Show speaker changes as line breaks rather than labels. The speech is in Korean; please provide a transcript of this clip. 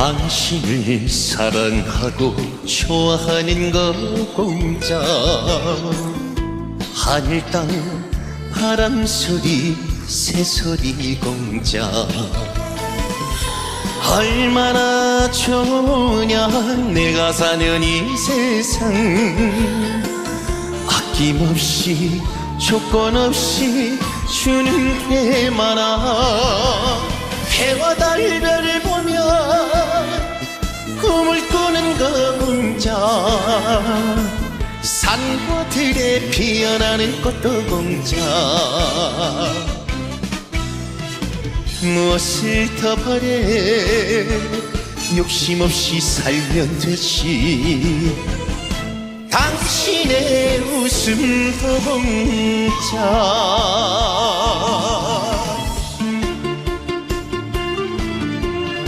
당신을 사랑하고 좋아하는 거 공짜 하늘 땅 바람 소리 새소리 공짜 얼마나 좋으냐 내가 사는 이 세상. 아낌없이 조건 없이 주는 게 많아 산과 들에 피어나는 꽃도 공짜 무엇을 더 바래? 욕심 없이 살면 되지. 당신의 웃음도 공짜